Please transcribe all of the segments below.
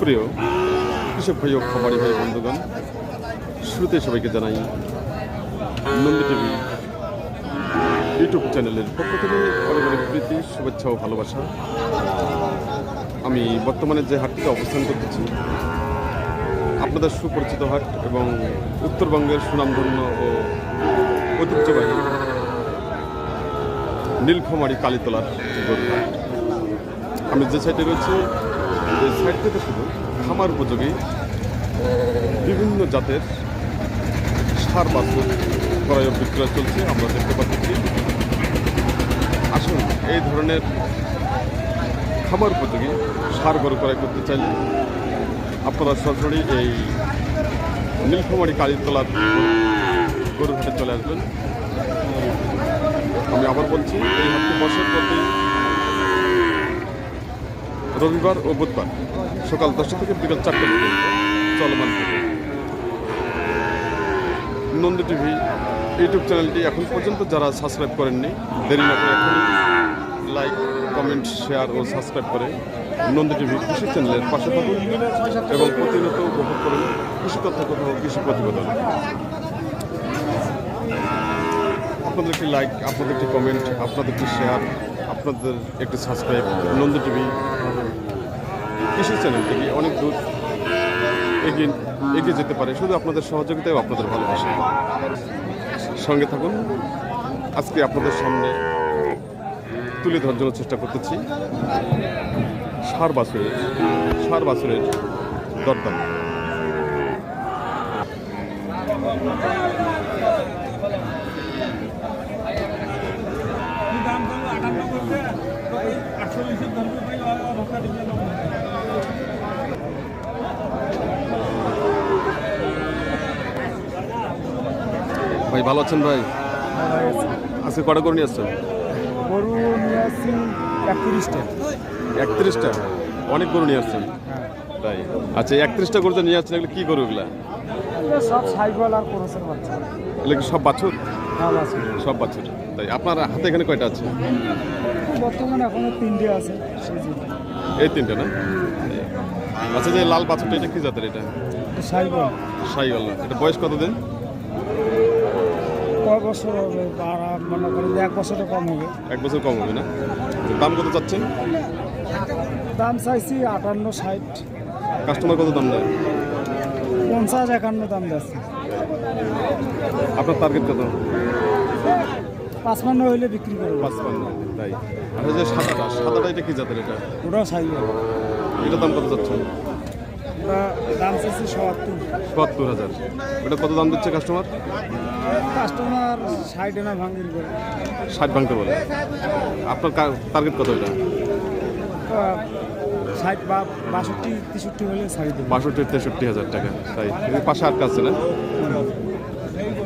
সুপ্রিয় কৃষক ভাই ও খামারি ভাই, বন্ধুগণ, শুরুতে সবাইকে জানাই নন্দী টিভি ইউটিউব চ্যানেলের পক্ষ থেকে অনেক অনেক প্রীতি, শুভেচ্ছা ও ভালোবাসা। আমি বর্তমানে যে হাটটিতে অবস্থান করতেছি, আপনাদের সুপরিচিত হাট এবং উত্তরবঙ্গের সুনামধন্য ও ঐতিহ্যবাহী নীলফামারী কালীতলার আমি যে সাইডে রয়েছি, এই সাইড থেকে শুধু খামার উপযোগী, বিভিন্ন জাতের সার বাছুর ক্রয় বিক্রয় চলছে, আমরা দেখতে পাচ্ছি। আসুন, এই ধরনের খামার উপযোগী সার গরু ক্রয় করতে চাইলে আপনারা সরাসরি এই নীলফামারী কালীতলার গরুর হাটে চলে আসবেন। আমি আবার বলছি, এই হাটটি বছর প্রতি রবিবার ও বুধবার সকাল দশটা থেকে বিকাল চারটে পর্যন্ত চলমান থাকে। নন্দী টিভি ইউটিউব চ্যানেলটি এখন পর্যন্ত যারা সাবস্ক্রাইব করেননি, দেরি না করে এখন লাইক, কমেন্ট, শেয়ার ও সাবস্ক্রাইব করে নন্দী টিভি কৃষি চ্যানেলের পাশে থাকুন এবং প্রতিনিয়ত উপভোগ করুন কৃষি তথ্য কথা কৃষি প্রতিবেদন। আপনাদের একটি লাইক, আপনাদের একটি কমেন্ট, আপনাদের একটি শেয়ার আপনাদের একটি সাবস্ক্রাইব নন্দী টিভি, কৃষি চ্যানেল থেকে অনেক দূর এগিয়ে এগিয়ে যেতে পারে। শুধু আপনাদের সহযোগিতায় আপনাদের ভালোবাসা সঙ্গে থাকুন। আজকে আপনাদের সামনে তুলে ধরার জন্য চেষ্টা করতেছি। সার বাছুরের সার বাছুরের দরদাম দাম দাম আটান্ন করতে আটচল্লিশের দাম ধোকা দিবে ভাই ভালো আছেন ভাই? আজকে কটা করে নিয়ে আসছেন? গরু নিয়ে আসছি একত্রিশটা। একত্রিশটা? অনেক গরু নিয়ে আসছেন। তাই? আচ্ছা একত্রিশটা গরু নিয়ে আসছেন এগুলো কী গরু এগুলা? সব সাইকেল আর কোরসের বাচ্চা। এগুলো কি সব বাছুর? সব বাছুর। তাই আপনার হাতে এখানে কয়টা আছে? বর্তমানে এখনও তিনটে আছে এই তিনটা না? আচ্ছা যে লাল বাছুরটা এটা কি জাতের এটা? সাইকেল না এটা বয়স কত দিন কয় বছর হবে আর মনে করেন যে এক বছরটা কম হবে। এক বছর কম হবে না? দাম কত চাচ্ছেন? দাম চাইছি আটান্ন ষাট। কাস্টমার কত দাম দেয়? পঞ্চাশ একান্ন দাম যাচ্ছে। আপনার টার্গেট কত? পাঁচপান্ন হইলে বিক্রি করব। পাঁচপান্ন তাই। আচ্ছা যে সাদাটা সাদাটা এটা কি জাতের এটা? ওটাও সাইকেল এটা দাম কত ওটা দাম চাইছি সত্তর। সত্তর হাজার। ওটা কত দাম দিচ্ছে কাস্টমার কাস্টমার ষাট এনা ভাঙির করে। ষাট ভাঙতে বলে আপনার টার্গেট কত এটা? ষাট বা বাষট্টি তেষট্টি হলে ছাড়ি দেবো। বাষট্টি তেষট্টি হাজার টাকা। তাই পাশে আটকা আছে না?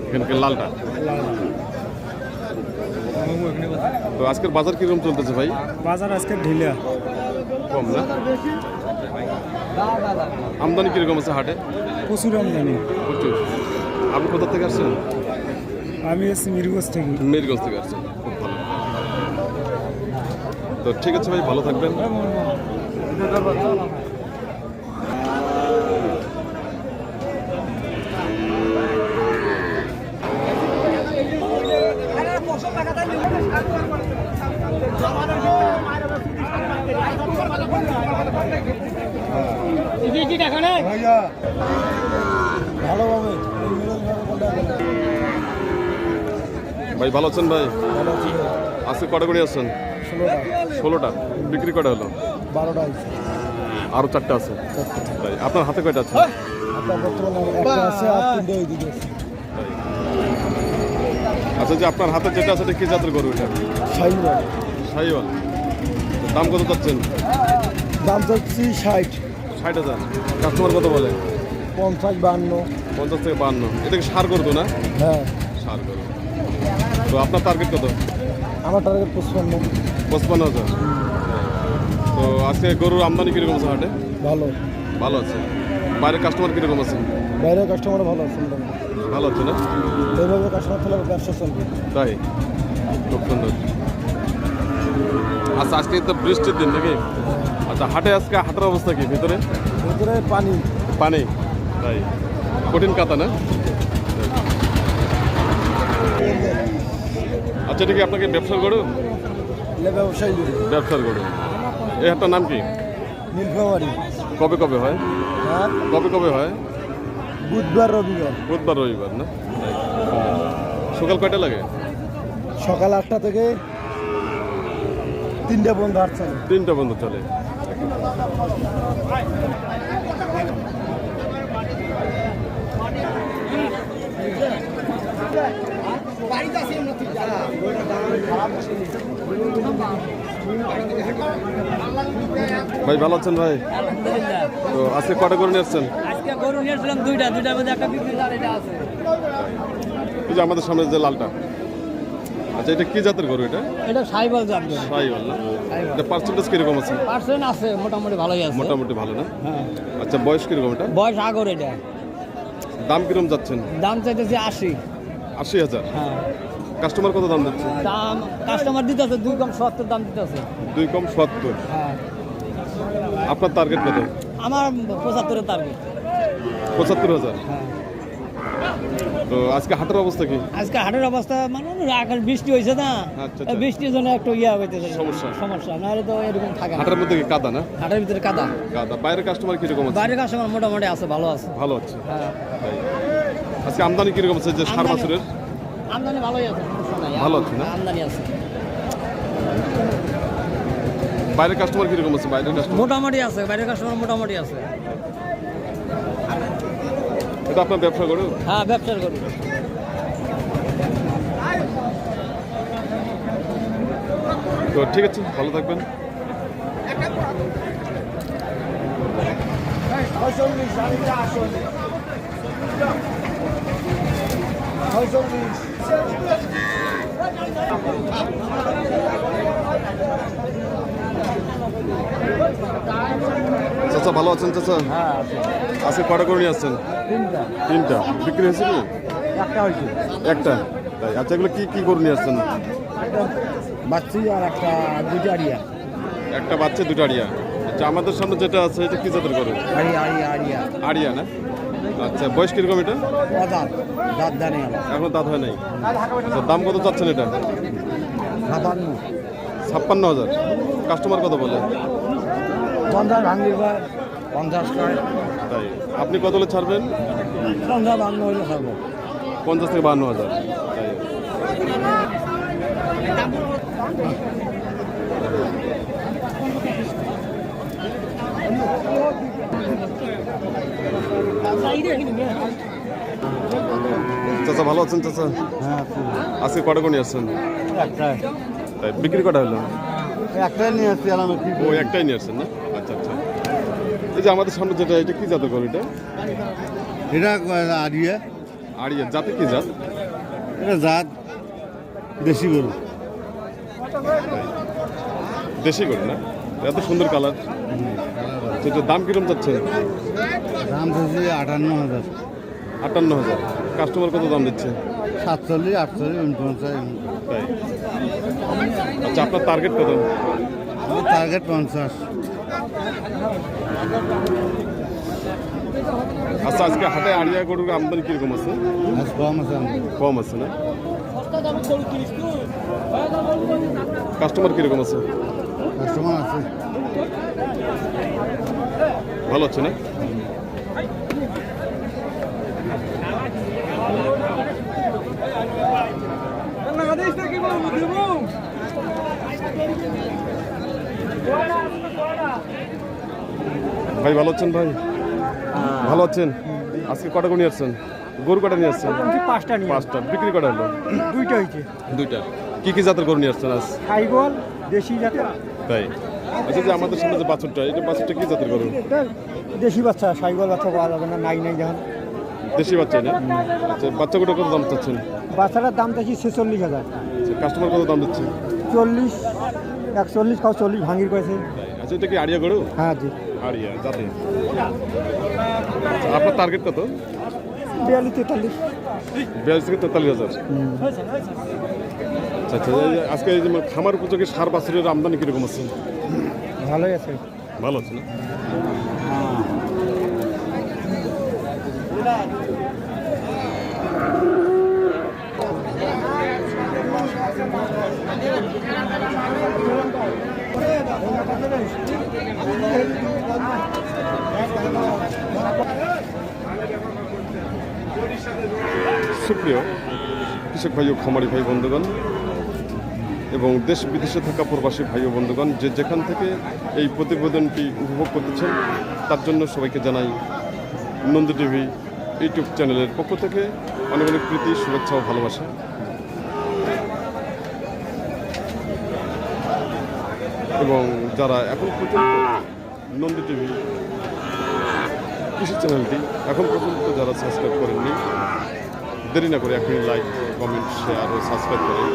এখানকার লালটা? তো আজকের বাজার কীরকম চলতেছে ভাই? বাজার আজকে ঢিলা। কম না? আমদানি কীরকম আছে হাটে? প্রচুর আমদানি। প্রচুর। আপনি কোথা থেকে আসছেন? আমি এসছি মিরগঞ্জ থেকে। মেরগঞ্জ থেকে আসছেন। খুব ভালো। তো ঠিক আছে ভাই ভালো থাকবেন। ভালোভাবে ভাই ভালো আছেন ভাই? আজকে কটা করে আসছেন? ষোলোটা। বিক্রি কটা হলো? বারোটা আরও চারটা আছে? তাই আপনার হাতে কয়টা আছে? আচ্ছা যে আপনার হাতে যেটা আছে কি জাতের গরু এটা? সাইওয়াল। দাম কত চাচ্ছেন? দাম চাচ্ছি ষাট। ষাট হাজার। কাস্টমার কত বলে? পঞ্চাশ বান্ন। পঞ্চাশ থেকে বান্ন। এটা কি সার করতো না? হ্যাঁ। সার করো তো আপনার টার্গেট কত? আমার টার্গেট পঁচপান্ন। পঁচপান্ন হাজার। তো আজকে গরুর আমদানি কীরকম আছে হাটে? ভালো। ভালো আছে। বাইরের কাস্টমার কীরকম আছে? বাইরের কাস্টমার ভালো আছে ভালো আছে না? এইভাবে কাস্টমার থাকলে ব্যবসা চলবে। তাই? খুব সুন্দর। আচ্ছা আজকে তো বৃষ্টির দিন নাকি? আচ্ছা হাটে আজকে হাটের অবস্থা কি? ভিতরে? ভিতরে পানি। পানি। তাই। কঠিন কাতা না? আচ্ছা এটা কি আপনাকে ব্যবসার গড়ু ব্যবসায়ী ব্যবসার গড়ু এই হাটটার নাম কি? নীলফামারি। কবে কবে হয়? আর কবে কবে হয়? বুধবার রবিবার। বুধবার রবিবার না? সকাল কয়টা লাগে? সকাল আটটা থেকে তিনটা পর্যন্ত হাট চলে। তিনটা বন্ধ চলে। ভাই ভালো আছেন ভাই? তো আজকে কটা করে নিয়ে আসছেন? আজকে গরু নিয়ে আসলাম দুইটা দুইটার মধ্যে একটা বিক্রি এটা আছে। এই যে আমাদের সামনে যে লালটা। আচ্ছা এটা কি জাতের গরু এটা? এটা সাইবল জাত গরু। সাইওয়াল না? এটা পার্সেন্টেজ কীরকম আছে? পার্সেন্ট আছে মোটামুটি ভালোই আছে। মোটামুটি ভালো না? হ্যাঁ। আচ্ছা বয়স কীরকম এটা? বয়স আগর এটা। দাম কীরকম যাচ্ছেন? দাম চাইতেছে আশি। আশি হাজার। হ্যাঁ। কাস্টমার কত দাম দিচ্ছে? দাম কাস্টমার দিতেছে দুই কম সত্তর দাম দিতেছে। দুই কম সত্তর। হ্যাঁ। আপনার টার্গেট কত? আমার পঁচাত্তরের টার্গেট পঁচাত্তর হাজার। হ্যাঁ। তো আজকে হাটের অবস্থা কি? আজকে হাটের অবস্থা মানে এখন বৃষ্টি হয়েছে না। আচ্ছা, আচ্ছা। বৃষ্টির জন্য একটু ইয়া হইতেছে। সমস্যা। সমস্যা নাহলে তো এরকম থাকে হাটের মধ্যে কি কাদা না? হাটের ভিতরে কাদা। কাদা। বাইরের কাস্টমার কীরকম আছে? বাইরের কাস্টমার মোটামুটি আছে ভালো আছে। ভালো আছে। হ্যাঁ। আজকে আমদানি কীরকম আছে যে সার আমদানি- বছরের? আমদানি ভালোই আছে ভালো আছে না? আমদানি আছে। বাইরের কাস্টমার কীরকম আছে? বাইরের কাস্টমার মোটামুটি আছে বাইরের কাস্টমার মোটামুটি আছে। এটা আপনার ব্যবসা করো? হ্যাঁ ব্যবসা করি। তো ঠিক আছে ভালো থাকবেন। চাচা ভালো আছেন চাচা? হ্যাঁ আজকে কটা করে নিয়ে আসছেন? তিনটা। তিনটা। বিক্রি হয়েছে কি? একটা তাই আচ্ছা এগুলো কি কি করে নিয়ে আসছেন? বাচ্চি আর একটা দুইটা আড়িয়া। একটা বাচ্চা দুটো আড়িয়া। আচ্ছা আমাদের সামনে যেটা আছে এটা কি জাতের করে আড়িয়া আড়িয়া। আড়িয়া না? আচ্ছা বয়স কীরকম এটা? দাঁত দাঁত জানি এখনও দাঁত হয় নাই? আচ্ছা, দাম কত চাচ্ছেন এটা? সাতান্ন। ছাপ্পান্ন হাজার। কাস্টমার কত বলে? পঞ্চাশ ভাঙির পঞ্চাশ তাই। আপনি কত হলে ছাড়বেন? পঞ্চাশ বান্ন হইলে থাকব পঞ্চাশ থেকে বান্ন হাজার। তাই। চাচা ভালো আছেন চাচা? আজকে কটা করে আসছেন? তাই বিক্রি কটা হলো? একটাই নিয়ে আসছি ও একটাই নিয়ে আসছেন না? আচ্ছা আচ্ছা। এই যে আমাদের সামনে যেটা এটা কি জাতের গরু এটা? এটা আড়িয়া আড়িয়া জাতে কি জাত? এটা জাত দেশি গরু। দেশি গরু না? এত সুন্দর কালার। এটার দাম কিরম যাচ্ছেন দাম হচ্ছে আটান্ন হাজার। আটান্ন হাজার। কাস্টমার কত দাম দিচ্ছে? সাতচল্লিশ আটচল্লিশ উনপঞ্চাশ তাই। আচ্ছা আপনার টার্গেট কত? টার্গেট পঞ্চাশ। আচ্ছা আজকে হাটে আড়িয়া গরুর আমদানি কীরকম আছে? কম আছে কম আছে না? কাস্টমার কীরকম আছে? কাস্টমার আছে। ভালো আছে না ভাই ভালো আছেন ভাই? ভালো আছেন? আজকে কটা করে নিয়ে আসছেন? গরু কটা নিয়ে আসছেন? পাঁচটা পাঁচটা। বিক্রি কটা হলো? দুইটা হয়েছে। দুইটা। কি কি জাতের গরু নিয়ে আসছেন আজ? দেশি জাতের। তাই। আচ্ছা যে আমাদের সামনে যে বাছুরটা এটা বাছুরটা কি জাতের গরু? দেশি বাচ্চা সাইবল বাচ্চা পাওয়া যাবে না নাই নাই যখন দেশি বাচ্চা না? আচ্ছা বাচ্চাগুলো কত দাম চাচ্ছেন বাচ্চাটার দাম দেখি ছেচল্লিশ হাজার। কাস্টমার কত দাম দিচ্ছে? চল্লিশ একচল্লিশ কাউ চল্লিশ ভাঙির কয়েছে আচ্ছা এটা কি আড়িয়া গরু? হ্যাঁ জি। আড়িয়া যাতে আচ্ছা, আপনার টার্গেট কত? বিয়াল্লিশ তেতাল্লিশ। বিয়াল্লিশ থেকে তেতাল্লিশ হাজার। আচ্ছা আচ্ছা আচ্ছা আজকে খামার উপযোগী সার বাছুরের আমদানি কীরকম আছে? ভালোই আছে। ভালো আছে না? সুপ্রিয় কৃষক ভাই ও খামারি ভাই বন্ধুগণ এবং দেশ বিদেশে থাকা প্রবাসী ভাই ও বন্ধুগণ, যে যেখান থেকে এই প্রতিবেদনটি উপভোগ করতেছেন, তার জন্য সবাইকে জানাই নন্দ টিভি ইউটিউব চ্যানেলের পক্ষ থেকে অনেক অনেক প্রীতি, শুভেচ্ছা ও ভালোবাসা। এবং যারা এখন পর্যন্ত নন্দী টিভি কৃষি চ্যানেলটি এখন পর্যন্ত যারা সাবস্ক্রাইব করেননি, দেরি না করে এখনই লাইক কমেন্ট শেয়ার ও সাবস্ক্রাইব করেন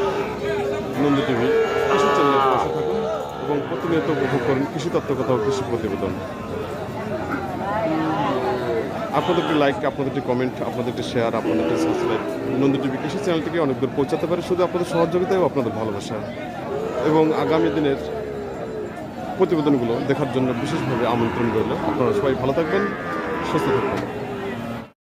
নন্দী টিভি। কৃষি চ্যানেলের পাশে থাকুন এবং প্রতিনিয়ত উপভোগ করেন কৃষি তত্ত্ব কথা ও কৃষি প্রতিবেদন। আপনাদের একটি লাইক আপনাদের একটি কমেন্ট আপনাদের একটি শেয়ার আপনাদের একটি সাবস্ক্রাইব নন্দী টিভি কৃষি চ্যানেলটিকে অনেক দূর পৌঁছাতে পারে শুধু আপনাদের সহযোগিতায় আপনাদের ভালোবাসা। এবং আগামী দিনের প্রতিবেদনগুলো দেখার জন্য বিশেষভাবে আমন্ত্রণ রইল। আপনারা সবাই ভালো থাকবেন সুস্থ থাকবেন।